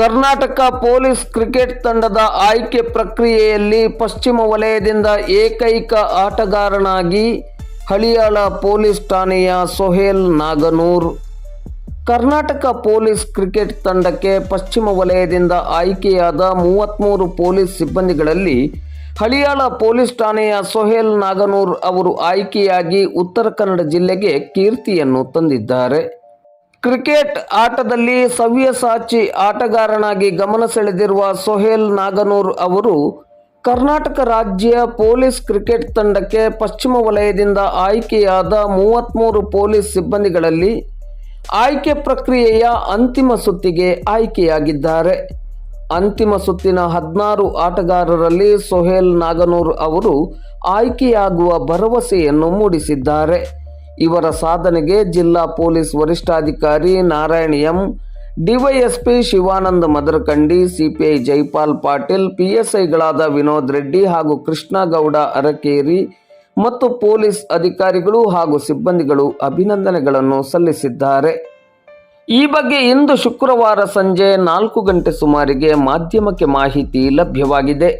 Karnataka police cricket ತಂಡದ ಆಯ್ಕೆ ಪ್ರಕ್ರಿಯೆಯಲ್ಲಿ ಪಶ್ಚಿಮ ವಲಯದಿಂದ ಏಕೈಕ ಆಟಗಾರನಾಗಿ ಹಳಿಯಾಳ ಪೊಲೀಸ್ ಠಾಣೆಯ ಸೊಹೇಲ್ ನಾಗನೂರ್. ಕರ್ನಾಟಕ ಪೊಲೀಸ್ ಕ್ರಿಕೆಟ್ ತಂಡಕ್ಕೆ ಪಶ್ಚಿಮ ವಲಯದಿಂದ ಆಯ್ಕೆಯಾದ ಮೂವತ್ತ್ಮೂರು ಪೊಲೀಸ್ ಸಿಬ್ಬಂದಿಗಳಲ್ಲಿ ಹಳಿಯಾಳ ಪೊಲೀಸ್ ಠಾಣೆಯ ಸೊಹೇಲ್ ನಾಗನೂರ್ ಅವರು ಆಯ್ಕೆಯಾಗಿ ಉತ್ತರ ಕನ್ನಡ ಜಿಲ್ಲೆಗೆ ಕೀರ್ತಿಯನ್ನು ತಂದಿದ್ದಾರೆ. ಕ್ರಿಕೆಟ್ ಆಟದಲ್ಲಿ ಸವ್ಯಸಾಚಿ ಆಟಗಾರನಾಗಿ ಗಮನ ಸೆಳೆದಿರುವ ಸೊಹೇಲ್ ನಾಗನೂರ್ ಅವರು ಕರ್ನಾಟಕ ರಾಜ್ಯ ಪೊಲೀಸ್ ಕ್ರಿಕೆಟ್ ತಂಡಕ್ಕೆ ಪಶ್ಚಿಮ ವಲಯದಿಂದ ಆಯ್ಕೆಯಾದ ಮೂವತ್ತ್ಮೂರು ಪೊಲೀಸ್ ಸಿಬ್ಬಂದಿಗಳಲ್ಲಿ ಆಯ್ಕೆ ಪ್ರಕ್ರಿಯೆಯ ಅಂತಿಮ ಸುತ್ತಿಗೆ ಆಯ್ಕೆಯಾಗಿದ್ದಾರೆ. ಅಂತಿಮ ಸುತ್ತಿನ ಹದಿನಾರು ಆಟಗಾರರಲ್ಲಿ ಸೊಹೇಲ್ ನಾಗನೂರ್ ಅವರು ಆಯ್ಕೆಯಾಗುವ ಭರವಸೆಯನ್ನು ಮೂಡಿಸಿದ್ದಾರೆ. ಇವರ ಸಾಧನೆಗೆ ಜಿಲ್ಲಾ ಪೊಲೀಸ್ ವರಿಷ್ಠಾಧಿಕಾರಿ Narayan M, DYSP Shivananda Madarakandi, CPI Jaipal Patil, ಪಿಎಸ್ಐಗಳಾದ Vinod Reddy ಹಾಗೂ ಕೃಷ್ಣಗೌಡ ಅರಕೇರಿ ಮತ್ತು ಪೊಲೀಸ್ ಅಧಿಕಾರಿಗಳು ಹಾಗೂ ಸಿಬ್ಬಂದಿಗಳು ಅಭಿನಂದನೆಗಳನ್ನು ಸಲ್ಲಿಸಿದ್ದಾರೆ. ಈ ಬಗ್ಗೆ ಇಂದು ಶುಕ್ರವಾರ ಸಂಜೆ ನಾಲ್ಕು ಗಂಟೆ ಸುಮಾರಿಗೆ ಮಾಧ್ಯಮಕ್ಕೆ ಮಾಹಿತಿ ಲಭ್ಯವಾಗಿದೆ.